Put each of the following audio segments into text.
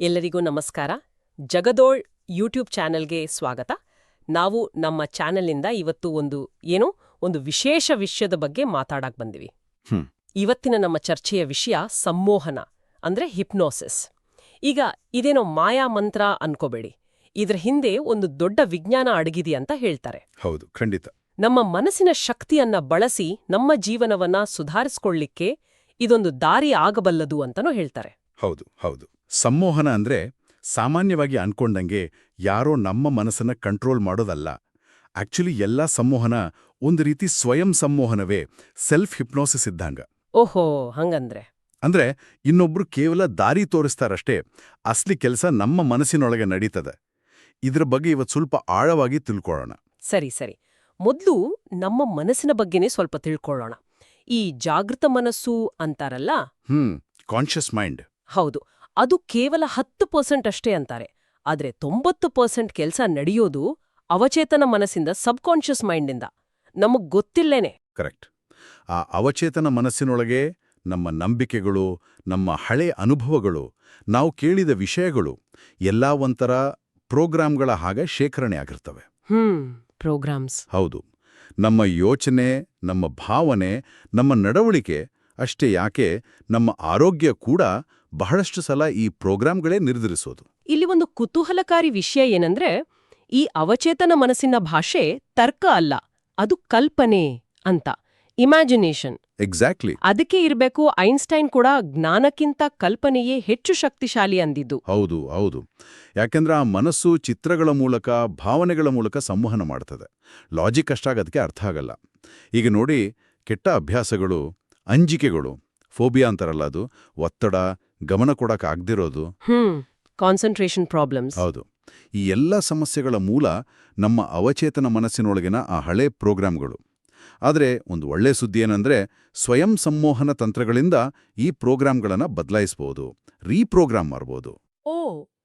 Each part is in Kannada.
ಎಲ್ಲರಿಗೂ ನಮಸ್ಕಾರ. ಜಗದೋಳ್ ಯೂಟ್ಯೂಬ್ ಚಾನೆಲ್ಗೆ ಸ್ವಾಗತ. ನಾವು ನಮ್ಮ ಚಾನೆಲ್ನಿಂದ ಇವತ್ತು ಒಂದು ಏನು ಒಂದು ವಿಶೇಷ ವಿಷಯದ ಬಗ್ಗೆ ಮಾತಾಡಕ್ ಬಂದಿವಿ. ಇವತ್ತಿನ ನಮ್ಮ ಚರ್ಚೆಯ ವಿಷಯ ಸಂಮೋಹನ ಅಂದ್ರೆ ಹಿಪ್ನೋಸಿಸ್. ಈಗ ಇದೇನೋ ಮಾಯಾ ಮಂತ್ರ ಅನ್ಕೋಬೇಡಿ. ಇದ್ರ ಹಿಂದೆ ಒಂದು ದೊಡ್ಡ ವಿಜ್ಞಾನ ಅಡಗಿದೆ ಅಂತ ಹೇಳ್ತಾರೆ. ಹೌದು ಖಂಡಿತ. ನಮ್ಮ ಮನಸ್ಸಿನ ಶಕ್ತಿಯನ್ನ ಬಳಸಿ ನಮ್ಮ ಜೀವನವನ್ನ ಸುಧಾರಿಸ್ಕೊಳ್ಳಿಕ್ಕೆ ಇದೊಂದು ದಾರಿ ಆಗಬಲ್ಲದು ಅಂತನೂ ಹೇಳ್ತಾರೆ. ಹೌದು ಹೌದು. ಸಂಮೋಹನ ಅಂದ್ರೆ ಸಾಮಾನ್ಯವಾಗಿ ಅನ್ಕೊಂಡಂಗೆ ಯಾರೋ ನಮ್ಮ ಮನಸ್ಸನ್ನ ಕಂಟ್ರೋಲ್ ಮಾಡೋದಲ್ಲ. ಆಕ್ಚುಲಿ ಎಲ್ಲ ಸಂಮೋಹನ ಒಂದು ರೀತಿ ಸ್ವಯಂ ಸಂಮೋಹನವೇ ಸೆಲ್ಫ್ ಹಿಪ್ನೋಸಿಸ್ ಇದ್ದಂಗ. ಓಹೋ ಹಂಗಂದ್ರೆ? ಅಂದ್ರೆ ಇನ್ನೊಬ್ರು ಕೇವಲ ದಾರಿ ತೋರಿಸ್ತಾರಷ್ಟೇ ಅಸ್ಲಿ ಕೆಲಸ ನಮ್ಮ ಮನಸ್ಸಿನೊಳಗೆ ನಡೀತದೆ. ಇದ್ರ ಬಗ್ಗೆ ಇವತ್ತು ಸ್ವಲ್ಪ ಆಳವಾಗಿ ತಿಳ್ಕೊಳ್ಳೋಣ. ಸರಿ ಸರಿ. ಮೊದಲು ನಮ್ಮ ಮನಸ್ಸಿನ ಬಗ್ಗೆನೇ ಸ್ವಲ್ಪ ತಿಳ್ಕೊಳ್ಳೋಣ. ಈ ಜಾಗೃತ ಮನಸ್ಸು ಅಂತಾರಲ್ಲ? Hmm conscious mind. ಹೌದು. ಅದು ಕೇವಲ ಹತ್ತು ಪರ್ಸೆಂಟ್ ಅಷ್ಟೇ ಅಂತಾರೆ. ಆದರೆ ತೊಂಬತ್ತು ಪರ್ಸೆಂಟ್ ಕೆಲಸ ನಡೆಯೋದು ಅವಚೇತನ ಮನಸ್ಸಿಂದ ಸಬ್ಕಾನ್ಷಿಯಸ್ ಮೈಂಡಿಂದ ನಮಗ್ ಗೊತ್ತಿಲ್ಲೇನೆ. ಕರೆಕ್ಟ್. ಆ ಅವಚೇತನ ಮನಸ್ಸಿನೊಳಗೆ ನಮ್ಮ ನಂಬಿಕೆಗಳು ನಮ್ಮ ಹಳೆ ಅನುಭವಗಳು ನಾವು ಕೇಳಿದ ವಿಷಯಗಳು ಎಲ್ಲ ಒಂಥರ ಪ್ರೋಗ್ರಾಂಗಳ ಹಾಗೆ ಶೇಖರಣೆ ಆಗಿರ್ತವೆ. Hmm programmes. ಹೌದು. ನಮ್ಮ ಯೋಚನೆ ನಮ್ಮ ಭಾವನೆ ನಮ್ಮ ನಡವಳಿಕೆ ಅಷ್ಟೇ ಯಾಕೆ ನಮ್ಮ ಆರೋಗ್ಯ ಕೂಡ ಬಹಳಷ್ಟು ಸಲ ಈ ಪ್ರೋಗ್ರಾಂಗಳೇ ನಿರ್ಧರಿಸೋದು. ಇಲ್ಲಿ ಒಂದು ಕುತೂಹಲಕಾರಿ ವಿಷಯ ಏನಂದ್ರೆ ಈ ಅವಚೇತನ ಮನಸ್ಸಿನ ಭಾಷೆ ತರ್ಕ ಅಲ್ಲ ಅದು ಕಲ್ಪನೆ ಅಂತ ಇಮ್ಯಾಜಿನೇಷನ್ ಎಕ್ಸಾಕ್ಟ್ಲಿ ಅದಕ್ಕೆ ಇರಬೇಕು ಐನ್ಸ್ಟೈನ್ ಕೂಡ ಜ್ಞಾನಕ್ಕಿಂತ ಕಲ್ಪನೆಯೇ ಹೆಚ್ಚು ಶಕ್ತಿಶಾಲಿ ಅಂದಿದ್ದು. ಹೌದು ಹೌದು. ಯಾಕೆಂದ್ರೆ ಆ ಮನಸ್ಸು ಚಿತ್ರಗಳ ಮೂಲಕ ಭಾವನೆಗಳ ಮೂಲಕ ಸಂವಹನ ಮಾಡ್ತದೆ. ಲಾಜಿಕ್ ಅಷ್ಟಾಗ ಅದಕ್ಕೆ ಅರ್ಥ ಆಗಲ್ಲ. ಈಗ ನೋಡಿ ಕೆಟ್ಟ ಅಭ್ಯಾಸಗಳು ಅಂಜಿಕೆಗಳು ಫೋಬಿಯಾ ಅಂತಾರಲ್ಲ ಅದು ಒತ್ತಡ ಗಮನ ಕೊಡಕ್ಕಾಗ್ದಿರೋದು ಹ್ಮ್ ಕಾನ್ಸಂಟ್ರೇಷನ್ ಪ್ರಾಬ್ಲಮ್ಸ್ ಹೌದು. ಈ ಎಲ್ಲ ಸಮಸ್ಯೆಗಳ ಮೂಲ ನಮ್ಮ ಅವಚೇತನ ಮನಸ್ಸಿನೊಳಗಿನ ಆ ಹಳೆ ಪ್ರೋಗ್ರಾಂಗಳು ಆದರೆ ಒಂದು ಒಳ್ಳೆ ಸುದ್ದಿ ಏನಂದ್ರೆ ಸ್ವಯಂ ಸಂಮೋಹನ ತಂತ್ರಗಳಿಂದ ಈ ಪ್ರೋಗ್ರಾಂಗಳನ್ನು ಬದಲಾಯಿಸಬಹುದು ರೀಪ್ರೋಗ್ರಾಮ್ ಮಾಡಬಹುದು ಓ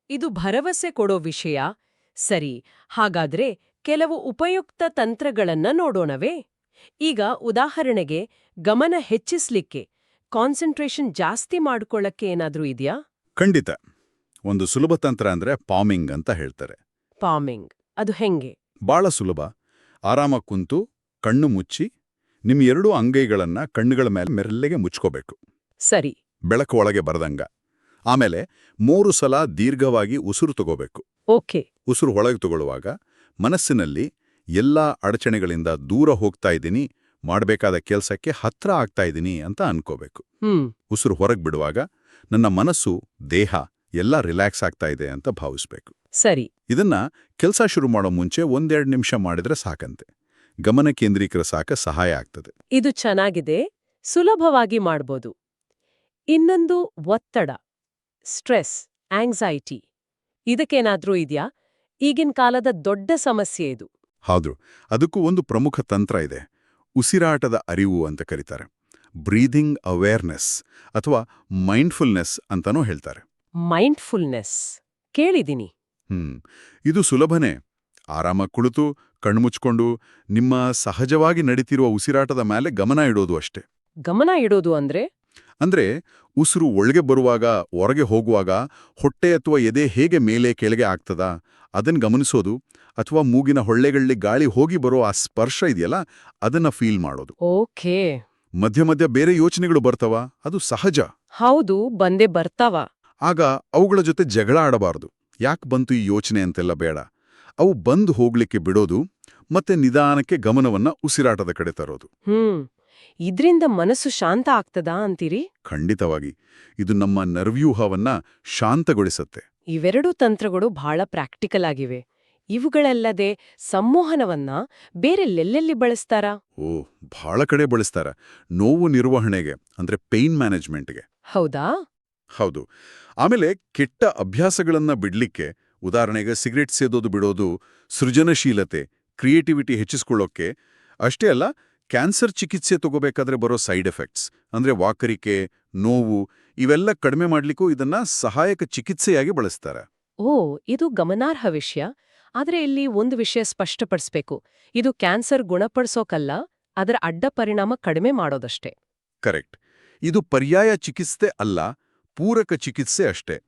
ಇದು ಭರವಸೆ ಕೊಡೋ ವಿಷಯ? ಸರಿ ಹಾಗಾದ್ರೆ ಕೆಲವು ಉಪಯುಕ್ತ ತಂತ್ರಗಳನ್ನ ನೋಡೋಣವೇ? ಈಗ ಉದಾಹರಣೆಗೆ ಗಮನ ಹೆಚ್ಚಿಸ್ಲಿಕ್ಕೆ ಕಾನ್ಸಂಟ್ರೇಷನ್ ಜಾಸ್ತಿ ಮಾಡ್ಕೊಳ್ಳಕ್ಕೆ ಏನಾದ್ರೂ ಇದೆಯಾ? ಖಂಡಿತ. ಒಂದು ಸುಲಭ ತಂತ್ರ ಅಂದ್ರೆ ಪಾಮಿಂಗ್ ಅಂತ ಹೇಳ್ತಾರೆ. ಪಾಮಿಂಗ್. ಅದು ಹೆಂಗೆ? ಬಹಳ ಸುಲಭ. ಆರಾಮ ಕುಂತು ಕಣ್ಣು ಮುಚ್ಚಿ ನಿಮ್ಮ ಎರಡೂ ಅಂಗೈಗಳನ್ನ ಕಣ್ಣುಗಳ ಮೇಲೆ ಮೆರಲ್ಲಿಗೆ ಮುಚ್ಕೋಬೇಕು. ಸರಿ. ಬೆಳಕು ಒಳಗೆ ಬರದಂಗ. ಆಮೇಲೆ ಮೂರು ಸಲ ದೀರ್ಘವಾಗಿ ಉಸಿರು ತಗೋಬೇಕು. ಓಕೆ. ಉಸಿರು ಒಳಗೆ ತಗೊಳ್ಳುವಾಗ ಮನಸ್ಸಿನಲ್ಲಿ ಎಲ್ಲಾ ಅಡಚಣೆಗಳಿಂದ ದೂರ ಹೋಗ್ತಾ ಇದ್ದೀನಿ. ಮಾಡಬೇಕಾದ ಕೆಲಸಕ್ಕೆ ಹತ್ರ ಆಗ್ತಾ ಇದ್ದೀನಿ ಅಂತ ಅನ್ಕೋಬೇಕು. ಉಸಿರು ಹೊರಗೆ ಬಿಡುವಾಗ ನನ್ನ ಮನಸ್ಸು ದೇಹ ಎಲ್ಲ ರಿಲ್ಯಾಕ್ಸ್ ಆಗ್ತಾ ಇದೆ ಅಂತ ಭಾವಿಸ್ಬೇಕು. ಸರಿ. ಇದನ್ನ ಕೆಲಸ ಶುರು ಮಾಡೋ ಮುಂಚೆ ಒಂದೆರಡು ನಿಮಿಷ ಮಾಡಿದ್ರೆ ಸಾಕಂತೆ. ಗಮನ ಕೇಂದ್ರೀಕರಿಸಾಕ ಸಹಾಯ ಆಗ್ತದೆ. ಇದು ಚೆನ್ನಾಗಿದೆ. ಸುಲಭವಾಗಿ ಮಾಡ್ಬೋದು. ಇನ್ನೊಂದು ಒತ್ತಡ ಸ್ಟ್ರೆಸ್ ಆಂಗ್ಸೈಟಿ. ಇದಕ್ಕೇನಾದ್ರೂ ಇದೆಯಾ? ಈಗಿನ ಕಾಲದ ದೊಡ್ಡ ಸಮಸ್ಯೆ ಇದು. ಹೌದು. ಅದಕ್ಕೂ ಒಂದು ಪ್ರಮುಖ ತಂತ್ರ ಇದೆ. ಉಸಿರಾಟದ ಅರಿವು ಅಂತ ಕರೀತಾರೆ. ಬ್ರೀದಿಂಗ್ ಅವೇರ್ನೆಸ್ ಅಥವಾ ಮೈಂಡ್ಫುಲ್ನೆಸ್ ಅಂತಾನೂ ಹೇಳ್ತಾರೆ. ಮೈಂಡ್ಫುಲ್ನೆಸ್. ಕೇಳಿದ್ದೀನಿ. ಹ್ಮ್. ಇದು ಸುಲಭನೇ. ಆರಾಮ ಕುಳಿತು ಕಣ್ಮುಚ್ಕೊಂಡು ನಿಮ್ಮ ಸಹಜವಾಗಿ ನಡೀತಿರುವ ಉಸಿರಾಟದ ಮೇಲೆ ಗಮನ ಇಡೋದು ಅಷ್ಟೇ. ಗಮನ ಇಡೋದು ಅಂದ್ರೆ? ಅಂದ್ರೆ ಉಸಿರು ಒಳಗೆ ಬರುವಾಗ ಹೊರಗೆ ಹೋಗುವಾಗ ಹೊಟ್ಟೆ ಅಥವಾ ಎದೆ ಹೇಗೆ ಮೇಲೆ ಕೆಳಗೆ ಆಗ್ತದ? ಅದನ್ನು ಗಮನಿಸೋದು ಅಥವಾ ಮೂಗಿನ ಹೊಳ್ಳೆಗಳಲ್ಲಿ ಗಾಳಿ ಹೋಗಿ ಬರೋ ಆ ಸ್ಪರ್ಶ ಇದೆಯಲ್ಲ ಅದನ್ನ ಫೀಲ್ ಮಾಡೋದು. ಓಕೆ. ಮಧ್ಯ ಮಧ್ಯ ಬೇರೆ ಯೋಚನೆಗಳು ಬರ್ತವ ಅದು ಸಹಜ. ಹೌದು ಬಂದೆ ಬರ್ತಾವ. ಆಗ ಅವುಗಳ ಜೊತೆ ಜಗಳ ಆಡಬಾರದು. ಯಾಕೆ ಬಂತು ಈ ಯೋಚನೆ ಅಂತೆಲ್ಲ ಬೇಡ. ಅವು ಬಂದು ಹೋಗ್ಲಿಕ್ಕೆ ಬಿಡೋದು ಮತ್ತೆ ನಿಧಾನಕ್ಕೆ ಗಮನವನ್ನ ಉಸಿರಾಟದ ಕಡೆ ತರೋದು. ಹ್ಮ್. ಇದ್ರಿಂದ ಮನಸ್ಸು ಶಾಂತ ಆಗ್ತದಾ ಅಂತೀರಿ? ಖಂಡಿತವಾಗಿ. ಇದು ನಮ್ಮ ನರ್ವ್ಯೂಹವನ್ನ ಶಾಂತಗೊಳಿಸುತ್ತೆ. ಇವೆರಡೂ ತಂತ್ರಗಳು ಬಹಳ ಪ್ರಾಕ್ಟಿಕಲ್ ಆಗಿವೆ. ಇವುಗಳಲ್ಲದೆ ಸಂಮೋಹನವನ್ನ ಬೇರೆಲ್ಲೆಲ್ಲೆಲ್ಲಿ ಬಳಸ್ತಾರ? ಓ ಬಹಳ ಕಡೆ ಬಳಸ್ತಾರ. ನೋವು ನಿರ್ವಹಣೆಗೆ ಅಂದ್ರೆ ಪೇಯ್ನ್ ಮ್ಯಾನೇಜ್ಮೆಂಟ್ಗೆ. ಹೌದಾ? ಹೌದು. ಆಮೇಲೆ ಕೆಟ್ಟ ಅಭ್ಯಾಸಗಳನ್ನ ಬಿಡ್ಲಿಕ್ಕೆ ಉದಾಹರಣೆಗೆ ಸಿಗರೆಟ್ ಸೇದೋದು ಬಿಡೋದು ಸೃಜನಶೀಲತೆ ಕ್ರಿಯೇಟಿವಿಟಿ ಹೆಚ್ಚಿಸ್ಕೊಳ್ಳೋಕೆ ಅಷ್ಟೇ ಅಲ್ಲ ಕ್ಯಾನ್ಸರ್ ಚಿಕಿತ್ಸೆ ತಗೋಬೇಕಾದ್ರೆ ಬರೋ ಸೈಡ್ ಎಫೆಕ್ಟ್ಸ್ ಅಂದ್ರೆ ವಾಕರಿಕೆ ನೋವು ಇವೆಲ್ಲ ಕಡಿಮೆ ಮಾಡ್ಲಿಕ್ಕೂ ಇದನ್ನ ಸಹಾಯಕ ಚಿಕಿತ್ಸೆಯಾಗಿ ಬಳಸ್ತಾರೆ. ಓ ಇದು ಗಮನಾರ್ಹ ವಿಷಯ. ಆದ್ರೆ ಇಲ್ಲಿ ಒಂದು ವಿಷಯ ಸ್ಪಷ್ಟಪಡಿಸ್ಬೇಕು. ಇದು ಕ್ಯಾನ್ಸರ್ ಗುಣಪಡಿಸೋಕಲ್ಲ ಅದರ ಅಡ್ಡ ಪರಿಣಾಮ ಕಡಿಮೆ ಮಾಡೋದಷ್ಟೇ. ಕರೆಕ್ಟ್. ಇದು ಪರ್ಯಾಯ ಚಿಕಿತ್ಸೆ ಅಲ್ಲ ಪೂರಕ ಚಿಕಿತ್ಸೆ ಅಷ್ಟೇ.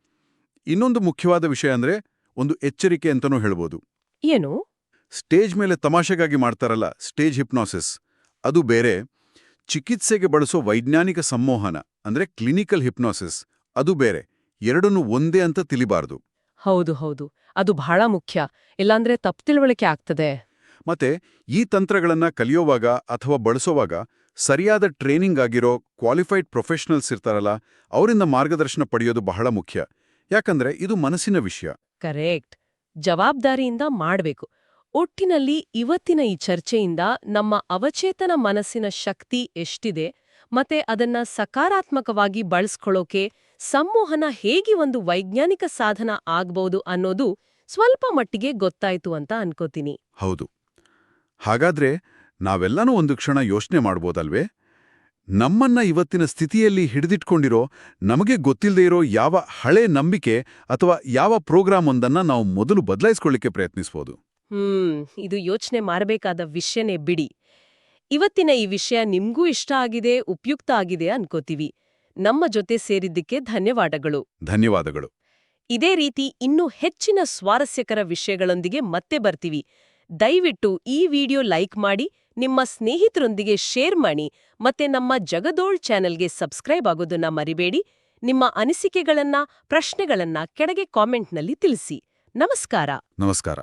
ಇನ್ನೊಂದು ಮುಖ್ಯವಾದ ವಿಷಯ ಅಂದ್ರೆ ಒಂದು ಎಚ್ಚರಿಕೆ ಅಂತನೂ ಹೇಳ್ಬೋದು. ಏನು? ಸ್ಟೇಜ್ ಮೇಲೆ ತಮಾಷೆಗಾಗಿ ಮಾಡ್ತಾರಲ್ಲ ಸ್ಟೇಜ್ ಹಿಪ್ನಾಸಿಸ್. ಅದು ಬೇರೆ ಚಿಕಿತ್ಸೆಗೆ ಬಳಸೋ ವೈಜ್ಞಾನಿಕ ಸಂಮೋಹನ ಅಂದ್ರೆ ಕ್ಲಿನಿಕಲ್ ಹಿಪ್ನೋಸಿಸ್ ಅದು ಬೇರೆ. ಎರಡನ್ನೂ ಒಂದೇ ಅಂತ ತಿಳಿಬಾರದು. ಹೌದು ಹೌದು. ಅದು ಬಹಳ ಮುಖ್ಯ. ಇಲ್ಲಾಂದ್ರೆ ತಪ್ಪು ತಿಳುವಳಿಕೆ ಆಗ್ತದೆ. ಮತ್ತೆ ಈ ತಂತ್ರಗಳನ್ನ ಕಲಿಯೋವಾಗ ಅಥವಾ ಬಳಸೋವಾಗ ಸರಿಯಾದ ಟ್ರೈನಿಂಗ್ ಆಗಿರೋ ಕ್ವಾಲಿಫೈಡ್ ಪ್ರೊಫೆಷನಲ್ಸ್ ಇರ್ತಾರಲ್ಲ ಅವರಿಂದ ಮಾರ್ಗದರ್ಶನ ಪಡೆಯೋದು ಬಹಳ ಮುಖ್ಯ. ಯಾಕಂದ್ರೆ ಇದು ಮನಸ್ಸಿನ ವಿಷಯ. ಕರೆಕ್ಟ್. ಜವಾಬ್ದಾರಿಯಿಂದ ಮಾಡಬೇಕು. ಒಟ್ಟಿನಲ್ಲಿ ಇವತ್ತಿನ ಈ ಚರ್ಚೆಯಿಂದ ನಮ್ಮ ಅವಚೇತನ ಮನಸ್ಸಿನ ಶಕ್ತಿ ಎಷ್ಟಿದೆ ಮತ್ತೆ ಅದನ್ನ ಸಕಾರಾತ್ಮಕವಾಗಿ ಬಳಸ್ಕೊಳ್ಳೋಕೆ ಸಂಮೋಹನ ಹೇಗೆ ಒಂದು ವೈಜ್ಞಾನಿಕ ಸಾಧನ ಆಗ್ಬೋದು ಅನ್ನೋದು ಸ್ವಲ್ಪ ಮಟ್ಟಿಗೆ ಗೊತ್ತಾಯ್ತು ಅಂತ ಅನ್ಕೋತೀನಿ. ಹೌದು. ಹಾಗಾದ್ರೆ ನಾವೆಲ್ಲನೂ ಒಂದು ಕ್ಷಣ ಯೋಚನೆ ಮಾಡ್ಬೋದಲ್ವೇ? ನಮ್ಮನ್ನ ಇವತ್ತಿನ ಸ್ಥಿತಿಯಲ್ಲಿ ಹಿಡಿದಿಟ್ಕೊಂಡಿರೋ ನಮಗೆ ಗೊತ್ತಿಲ್ಲದೆ ಇರೋ ಯಾವ ಹಳೆ ನಂಬಿಕೆ ಅಥವಾ ಯಾವ ಪ್ರೋಗ್ರಾಮ್ ಒಂದನ್ನ ನಾವು ಮೊದಲು ಬದಲಾಯಿಸ್ಕೊಳ್ಳಿಕ್ಕೆ ಪ್ರಯತ್ನಿಸ್ಬೋದು. ಹ್ಮ್ ಇದು ಯೋಚನೆ ಮಾಡಬೇಕಾದ ವಿಷಯನೇ ಬಿಡಿ. ಇವತ್ತಿನ ಈ ವಿಷಯ ನಿಮ್ಗೂ ಇಷ್ಟ ಆಗಿದೆ ಉಪಯುಕ್ತ ಆಗಿದೆ ಅನ್ಕೋತೀವಿ. ನಮ್ಮ ಜೊತೆ ಸೇರಿದ್ದಕ್ಕೆ ಧನ್ಯವಾದಗಳು. ಧನ್ಯವಾದಗಳು. ಇದೇ ರೀತಿ ಇನ್ನೂ ಹೆಚ್ಚಿನ ಸ್ವಾರಸ್ಯಕರ ವಿಷಯಗಳೊಂದಿಗೆ ಮತ್ತೆ ಬರ್ತೀವಿ. ದಯವಿಟ್ಟು ಈ ವಿಡಿಯೋ ಲೈಕ್ ಮಾಡಿ ನಿಮ್ಮ ಸ್ನೇಹಿತರೊಂದಿಗೆ ಶೇರ್ ಮಾಡಿ ಮತ್ತೆ ನಮ್ಮ ಜಗದೋಳ್ ಚಾನೆಲ್ಗೆ ಸಬ್ಸ್ಕ್ರೈಬ್ ಆಗೋದನ್ನ ಮರಿಬೇಡಿ. ನಿಮ್ಮ ಅನಿಸಿಕೆಗಳನ್ನ ಪ್ರಶ್ನೆಗಳನ್ನ ಕೆಳಗೆ ಕಾಮೆಂಟ್ನಲ್ಲಿ ತಿಳಿಸಿ. ನಮಸ್ಕಾರ. ನಮಸ್ಕಾರ.